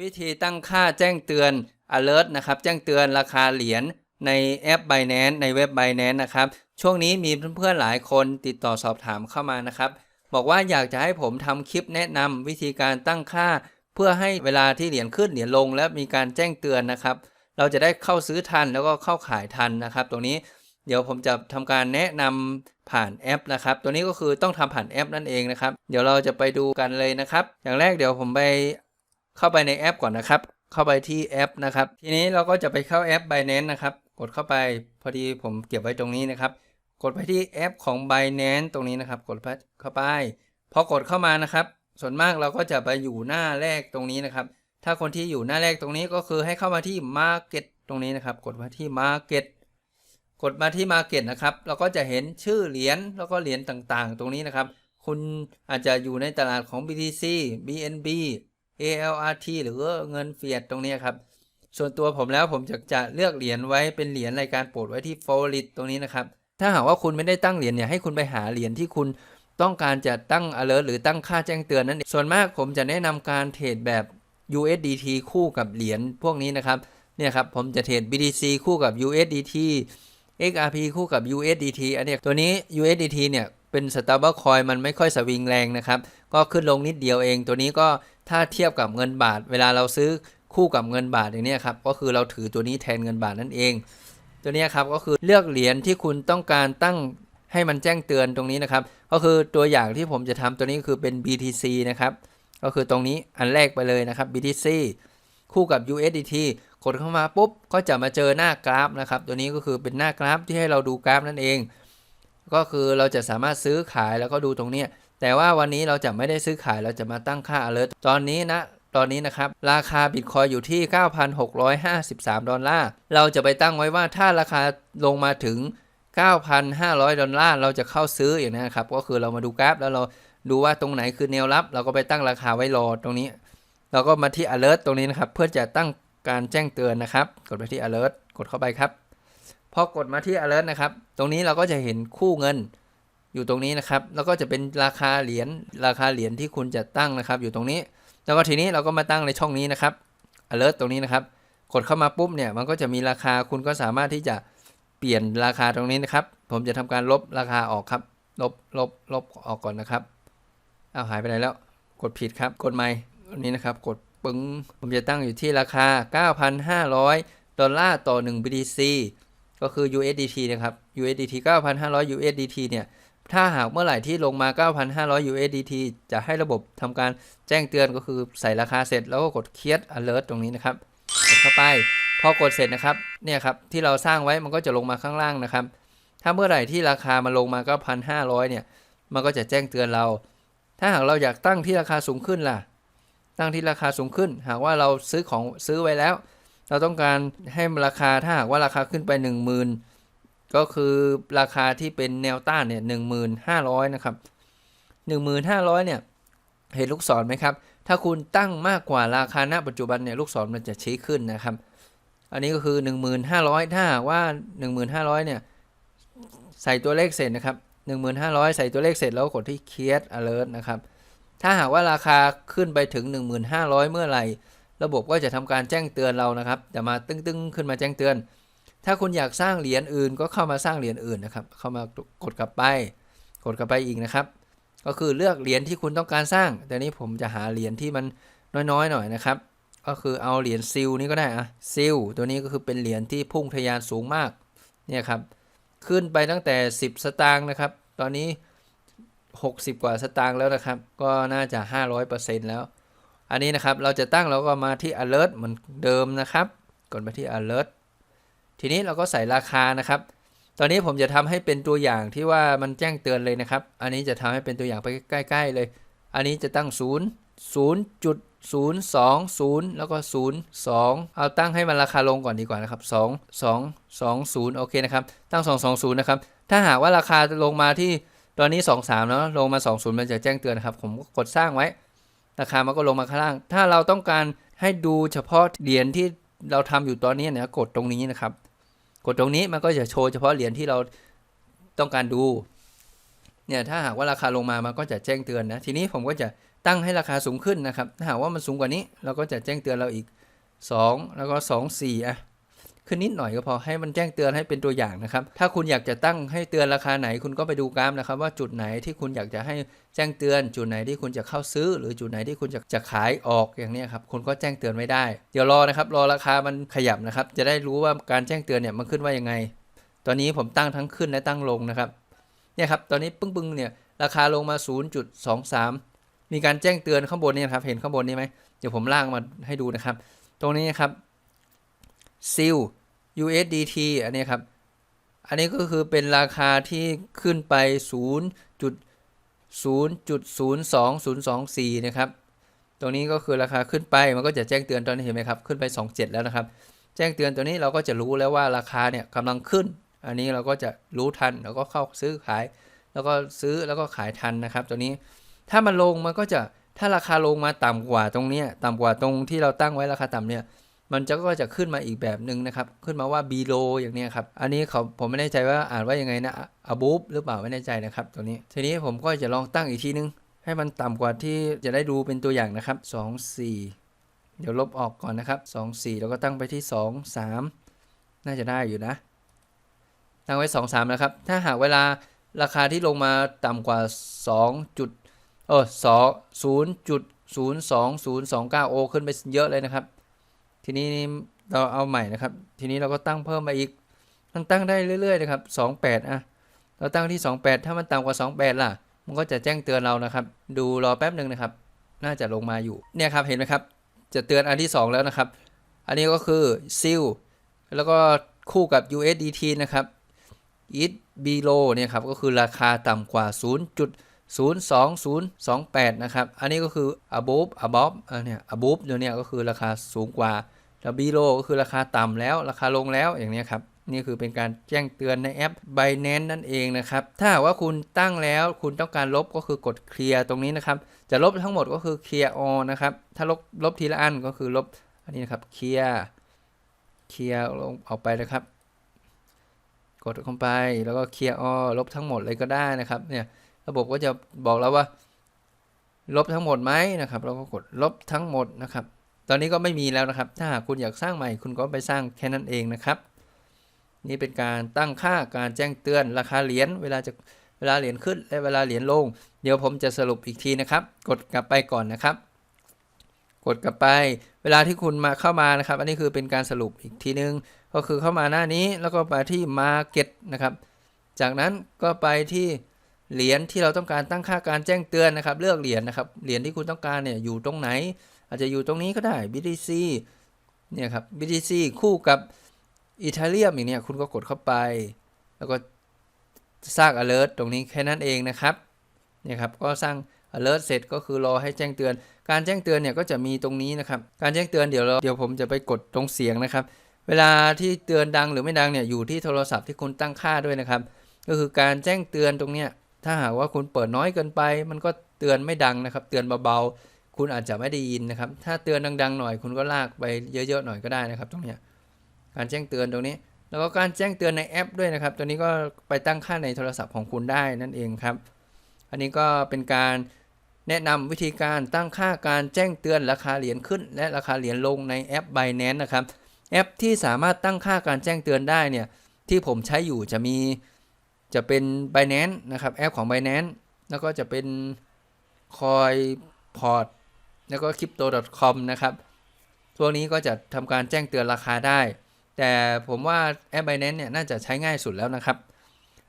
วิธีตั้งค่าแจ้งเตือน alert นะครับ แจ้งเตือนราคาเหรียญในแอป Binance ในเว็บ Binance นะครับ ช่วงนี้มีเพื่อนๆหลายคนติดต่อสอบถามเข้ามานะครับ บอกว่าอยากจะให้ผมทำคลิปแนะนำวิธีการตั้งค่า เพื่อให้เวลาที่เหรียญขึ้นเหรียญลง และมีการแจ้งเตือนนะครับ เราจะได้เข้าซื้อทันแล้วก็เข้าขายทันนะครับ ตรงนี้เดี๋ยวผมจะทำการแนะนำผ่านแอปนะครับ ตัวนี้ก็คือต้องทำผ่านแอปนั่นเองนะครับ เดี๋ยวเราจะไปดูกันเลยนะครับ อย่างแรกเดี๋ยวผมไป เข้าไปในแอปก่อนนะครับ เข้าไปที่แอปนะครับ ทีนี้เราก็จะไปเข้าแอป Binance นะครับ กดเข้าไปพอดีผมเก็บไว้ตรงนี้นะครับ กดไปที่แอปของ Binance ตรงนี้นะครับ กดเข้าไป พอกดเข้ามานะครับ ส่วนมากเราก็จะไปอยู่หน้าแรกตรงนี้นะครับ ถ้าคนที่อยู่หน้าแรกตรงนี้ก็คือให้เข้ามาที่ Market ตรงนี้นะครับ กดมาที่ Market กดมาที่ Market นะครับ เราก็จะเห็นชื่อเหรียญแล้วก็เหรียญต่างๆ ตรงนี้นะครับ คุณอาจจะอยู่ในตลาดของ BTC BNB ALRT หรือเงินเฟียดตรงนี้ครับ ส่วนตัวผมแล้วผมจะจะเลือกเหรียญไว้เป็นเหรียญรายการโปรดไว้ที่ f a v o r i t ตรงนี้นะครับ ถ้าหากว่าคุณไม่ได้ตั้งเหรียญเนี่ยให้คุณไปหาเหรียญที่คุณต้องการจะตั้ง alert หรือตั้งค่าแจ้งเตือนนั่นเองส่วนมากผมจะแนะนำการเทรดแบบ USDT คู่กับเหรียญพวกนี้นะครับ เนี่ยครับผมจะเทรด BTC คู่กับ USDT XRP คู่กับ USDT อันนี้ตัวนี้ USDT เนี่ยเป็น stable coin มันไม่ค่อยสวิงแรงนะครับ ก็ขึ้นลงนิดเดียวเอง ตัวนี้ก็ ถ้าเทียบกับเงินบาท เวลาเราซื้อคู่กับเงินบาทอย่างนี้ครับก็คือเราถือตัวนี้แทนเงินบาทนั่นเอง ตัวนี้ครับก็คือเลือกเหรียญที่คุณต้องการตั้งให้มันแจ้งเตือนตรงนี้นะครับ ก็คือตัวอย่างที่ผมจะทำตัวนี้คือเป็น BTC นะครับก็คือตรงนี้อันแรกไปเลยนะครับ BTC คู่กับ USDT กดเข้ามาปุ๊บก็จะมาเจอหน้ากราฟนะครับ ตัวนี้ก็คือเป็นหน้ากราฟที่ให้เราดูกราฟนั่นเอง ก็คือเราจะสามารถซื้อขายแล้วก็ดูตรงนี้ แต่ว่าวันนี้เราจะไม่ได้ซื้อขายเราจะมาตั้งค่า alert ตอนนี้นะตอนนี้นะครับ ราคาบิตคอยอยู่ที่ 9,653 ดอลลาร์ เราจะไปตั้งไว้ว่าถ้าราคาลงมาถึง 9,500 ดอลลาร์ เราจะเข้าซื้ออย่างนี้นะครับ ก็คือเรามาดูกราฟ แล้วเราดูว่าตรงไหนคือแนวรับ เราก็ไปตั้งราคาไว้รอตรงนี้ เราก็มาที่ alert ตรงนี้นะครับ เพื่อจะตั้งการแจ้งเตือนนะครับ กดไปที่ alert กดเข้าไปครับ พอกดมาที่ alert นะครับ ตรงนี้เราก็จะเห็นคู่เงิน อยู่ตรงนี้นะครับ แล้วก็จะเป็นราคาเหรียญราคาเหรียญที่คุณจะตั้งนะครับ อยู่ตรงนี้ แล้วก็ทีนี้เราก็มาตั้งในช่องนี้นะครับ alert ตรงนี้นะครับ กดเข้ามาปุ๊บเนี่ยมันก็จะมีราคาคุณก็สามารถที่จะเปลี่ยนราคาตรงนี้นะครับ ผมจะทำการลบราคาออกครับ ลบลบลบออกก่อนนะครับเอาหายไปไหนแล้ว กดผิดครับ กดใหม่อันนี้นะครับ กดปึ้งผมจะตั้งอยู่ที่ราคา 9,500 ดอลลาร์ต่อ 1 BTC ก็คือ USDT นะครับ USDT 9,500 USDT เนี่ย ถ้าหากเมื่อไหร่ที่ลงมา 9,500 USDT จะให้ระบบทำการแจ้งเตือนก็คือใส่ราคาเสร็จแล้วก็กด Create Alert ตรงนี้นะครับ กดเข้าไป พอกดเสร็จนะครับ เนี่ยครับ ที่เราสร้างไว้มันก็จะลงมาข้างล่างนะครับ ถ้าเมื่อไหร่ที่ราคามาลงมา 9,500 เนี่ย มันก็จะแจ้งเตือนเรา ถ้าหากเราอยากตั้งที่ราคาสูงขึ้นล่ะ ตั้งที่ราคาสูงขึ้น หากว่าเราซื้อของซื้อไว้แล้ว เราต้องการให้ราคาถ้าหากว่าราคาขึ้นไป 10,000 ก็คือราคาที่เป็นแนวต้านเนี่ย15,500นะครับ15,500เนี่ย เห็นลูกศรไหมครับ ถ้าคุณตั้งมากกว่าราคาณปัจจุบันเนี่ยลูกศรมันจะชี้ขึ้นนะครับ อันนี้ก็คือ 1,500 ถ้าหากว่า 1,500เนี่ยใส่ตัวเลขเสร็จนะครับ1,500 ใส่ตัวเลขเสร็จแล้วกดที่ Create Alert นะครับ ถ้าหากว่าราคาขึ้นไปถึง 1,500 เมื่อไหร่ ระบบก็จะทำการแจ้งเตือนเรานะครับ จะมาตึ้งๆ ขึ้นมาแจ้งเตือน ถ้าคุณอยากสร้างเหรียญอื่นก็เข้ามาสร้างเหรียญอื่นนะครับ เข้ามากดกลับไป กดกลับไปอีกนะครับ ก็คือเลือกเหรียญที่คุณต้องการสร้าง แต่นี้ผมจะหาเหรียญที่มันน้อยๆหน่อยนะครับ ก็คือเอาเหรียญซิลนี่ก็ได้อะซิลตัวนี้ก็คือเป็นเหรียญที่พุ่งทะยานสูงมาก เนี่ยครับ ขึ้นไปตั้งแต่ 10 สตางค์นะครับ ตอนนี้ 60 กว่าสตางค์แล้วนะครับ ก็น่าจะ 500%แล้ว อันนี้นะครับ เราจะตั้งเราก็มาที่ alert เหมือนเดิมนะครับ กดมาที่ alert ทีนี้เราก็ใส่ราคานะครับ ตอนนี้ผมจะทำให้เป็นตัวอย่างที่ว่ามันแจ้งเตือนเลยนะครับ อันนี้จะทำให้เป็นตัวอย่างไปใกล้ ๆ เลย อันนี้จะตั้ง 0 0.020 แล้วก็ 02 เอาตั้งให้มันราคาลงก่อนดีกว่านะครับ 2 2 20 โอเคนะครับ ตั้ง 220 นะครับ ถ้าหากว่าราคาลงมาที่ตอนนี้ 23แล้วลงมา 20 มันจะแจ้งเตือนนะครับ ผมก็กดสร้างไว้ ราคามันก็ลงมาข้างล่าง ถ้าเราต้องการให้ดูเฉพาะเหรียญที่เราทำอยู่ตอนนี้เนี่ยกดตรงนี้นะครับ กดตรงนี้มันก็จะโชว์เฉพาะเหรียญที่เราต้องการดู เนี่ยถ้าหากว่าราคาลงมามันก็จะแจ้งเตือนนะ ทีนี้ผมก็จะตั้งให้ราคาสูงขึ้นนะครับ ถ้าหากว่ามันสูงกว่านี้ เราก็จะแจ้งเตือนเราอีก 2 แล้วก็ 2 4อะ ขึ้นนิดหน่อยก็พอให้มันแจ้งเตือนให้เป็นตัวอย่างนะครับ ถ้าคุณอยากจะตั้งให้เตือนราคาไหนคุณก็ไปดูกราฟนะครับ ว่าจุดไหนที่คุณอยากจะให้แจ้งเตือน จุดไหนที่คุณจะเข้าซื้อ หรือจุดไหนที่คุณจะจะขายออกอย่างนี้ครับคุณก็แจ้งเตือนไว้ได้ เดี๋ยวรอนะครับ รอราคามันขยับนะครับ จะได้รู้ว่าการแจ้งเตือนเนี่ยมันขึ้นว่ายังไง ตอนนี้ผมตั้งทั้งขึ้นและตั้งลงนะครับเนี่ยครับตอนนี้ปึ้งปึ้งๆเนี่ยราคาลงมา 0.23 มีการแจ้งเตือนข้างบนนี่ครับเห็นข้างบนนี้ไหมเดี๋ยวผมล่างมาให้ดูนะครับ ตรงนี้ครับ ซิล USDT อันนี้ครับ อันนี้ก็คือเป็นราคาที่ขึ้นไป 0.0.02024 นะครับ ตรงนี้ก็คือราคาขึ้นไปมันก็จะแจ้งเตือนตอนนี้เห็นไหมครับ ขึ้นไป 27 แล้วนะครับ แจ้งเตือนตัวนี้เราก็จะรู้แล้วว่าราคาเนี่ยกำลังขึ้น อันนี้เราก็จะรู้ทันแล้วก็เข้าซื้อขาย แล้วก็ซื้อแล้วก็ขายทันนะครับ ตัวนี้ถ้ามันลงมันก็จะถ้าราคาลงมาต่ำกว่าตรงนี้ต่ำกว่าตรงที่เราตั้งไว้ราคาต่ำเนี่ย มันจะก็จะขึ้นมาอีกแบบหนึ่งนะครับ ขึ้นมาว่า below อย่างนี้ครับ อันนี้เขาผมไม่แน่ใจว่าอ่านว่ายังไงนะ above หรือเปล่าไม่แน่ใจนะครับ ตัวนี้ ทีนี้ผมก็จะลองตั้งอีกทีนึง ให้มันต่ำกว่าที่จะได้ดูเป็นตัวอย่างนะครับ 2 4 เดี๋ยวลบออกก่อนนะครับ 2 4 แล้วก็ตั้งไปที่ 2 3 น่าจะได้อยู่นะ ตั้งไว้ 2 3 นะครับ ถ้าหากเวลาราคาที่ลงมาต่ำกว่า 2 จุดเออ2 0จุด0 2 0 2 9โอขึ้นไปเยอะเลยนะครับ ทีนี้เราเอาใหม่นะครับ ทีนี้เราก็ตั้งเพิ่มมาอีกตั้งตั้งได้เรื่อยๆนะครับ28อะเราตั้งที่ 28 ถ้ามันต่ำกว่า 28 ล่ะ มันก็จะแจ้งเตือนเรานะครับ ดูรอแป๊บหนึ่งนะครับ น่าจะลงมาอยู่เนี่ยครับเห็นไหมครับ จะเตือนอันที่ 2 แล้วนะครับ อันนี้ก็คือซิลแล้วก็คู่กับ USDT นะครับ it below เนี่ยครับก็คือราคาต่ำกว่า 0.02028 นะครับ อันนี้ก็คือ above above อันเนี้ย above ตัวเนี้ยก็คือราคาสูงกว่า แล้ว below ก็คือราคาต่ำแล้วราคาลงแล้วอย่างนี้ครับนี่คือเป็นการแจ้งเตือนในแอป Binance นั่นเองนะครับ ถ้าว่าคุณตั้งแล้วคุณต้องการลบก็คือกดเคลียร์ตรงนี้นะครับ จะลบทั้งหมดก็คือเคลียร์ all นะครับ ถ้าลบลบทีละอันก็คือลบอันนี้นะครับเคลียร์เคลียร์ลงออกไปนะครับ กดเข้าไปแล้วก็เคลียร์ all ลบทั้งหมดเลยก็ได้นะครับ เนี่ยระบบก็จะบอกเราว่า ลบทั้งหมดไหมนะครับ เราก็กดลบทั้งหมดนะครับ ตอนนี้ก็ไม่มีแล้วนะครับ ถ้าหากคุณอยากสร้างใหม่คุณก็ไปสร้างแค่นั้นเองนะครับ นี่เป็นการตั้งค่าการแจ้งเตือนราคาเหรียญเวลาจะเวลาเหรียญขึ้นและเวลาเหรียญลง เดี๋ยวผมจะสรุปอีกทีนะครับ กดกลับไปก่อนนะครับ กดกลับไป เวลาที่คุณมาเข้ามานะครับ อันนี้คือเป็นการสรุปอีกทีนึง ก็คือเข้ามาหน้านี้แล้วก็ไปที่ Market นะครับ จากนั้นก็ไปที่เหรียญที่เราต้องการตั้งค่าการแจ้งเตือนนะครับ เลือกเหรียญนะครับ เหรียญที่คุณต้องการเนี่ยอยู่ตรงไหน อาจจะอยู่ตรงนี้ก็ได้ BTC เนี่ยครับ BTC คู่กับอีเทเรียมอย่างเนี้ยคุณก็กดเข้าไป แล้วก็สร้าง alert ตรงนี้แค่นั้นเองนะครับเนี่ยครับก็สร้าง alert เสร็จก็คือรอให้แจ้งเตือน การแจ้งเตือนเนี่ยก็จะมีตรงนี้นะครับ การแจ้งเตือนเดี๋ยวเราเดี๋ยวผมจะไปกดตรงเสียงนะครับ เวลาที่เตือนดังหรือไม่ดังเนี่ยอยู่ที่โทรศัพท์ที่คุณตั้งค่าด้วยนะครับ ก็คือการแจ้งเตือนตรงเนี้ยถ้าหากว่าคุณเปิดน้อยเกินไป มันก็เตือนไม่ดังนะครับ เตือนเบาๆ คุณอาจจะไม่ได้ยินนะครับ ถ้าเตือนดัง ๆ หน่อย คุณก็ลากไปเยอะๆหน่อยก็ได้นะครับ ตรงนี้การแจ้งเตือนตรงนี้ แล้วก็การแจ้งเตือนในแอปด้วยนะครับ ตัวนี้ก็ไปตั้งค่าในโทรศัพท์ของคุณได้นั่นเองครับ อันนี้ก็เป็นการแนะนำวิธีการตั้งค่าการแจ้งเตือนราคาเหรียญขึ้น และราคาเหรียญลงในแอป Binance นะครับ แอปที่สามารถตั้งค่าการแจ้งเตือนได้เนี่ยที่ผมใช้อยู่จะมีจะเป็น Binance นะครับแอปของ Binance แล้วก็จะเป็น Coinport แล้วก็ Crypto.com นะครับพวกนี้ก็จะทำการแจ้งเตือนราคาได้ แต่ผมว่าแอป Binance เนี่ยน่าจะใช้ง่ายสุดแล้วนะครับ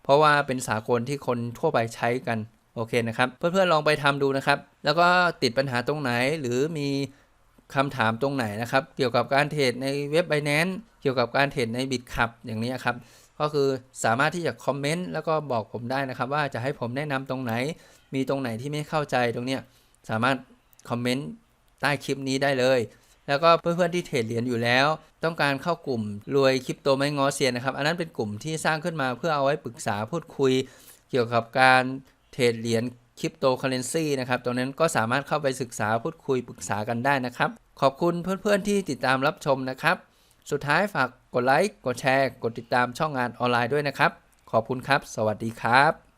เพราะว่าเป็นสากลที่คนทั่วไปใช้กัน โอเคนะครับ เพื่อนๆลองไปทำดูนะครับ แล้วก็ติดปัญหาตรงไหนหรือมีคำถามตรงไหนนะครับ เกี่ยวกับการเทรดในเว็บ Binance เกี่ยวกับการเทรดใน Bitcup อย่างนี้ครับ ก็คือสามารถที่จะคอมเมนต์แล้วก็บอกผมได้นะครับ ว่าจะให้ผมแนะนำตรงไหน มีตรงไหนที่ไม่เข้าใจตรงเนี้ยสามารถ คอมเมนต์ใต้คลิปนี้ได้เลย แล้วก็เพื่อนๆที่เทรดเหรียญอยู่แล้ว ต้องการเข้ากลุ่มรวยคริปโตไม่งอเซียนนะครับ อันนั้นเป็นกลุ่มที่สร้างขึ้นมาเพื่อเอาไว้ปรึกษาพูดคุย เกี่ยวกับการเทรดเหรียญคริปโตเคอเรนซีนะครับตรงนั้นก็สามารถเข้าไปศึกษาพูดคุยปรึกษากันได้นะครับ ขอบคุณเพื่อนๆที่ติดตามรับชมนะครับ สุดท้ายฝากกดไลค์ กดแชร์ กดติดตามช่องงานออนไลน์ด้วยนะครับ ขอบคุณครับ สวัสดีครับ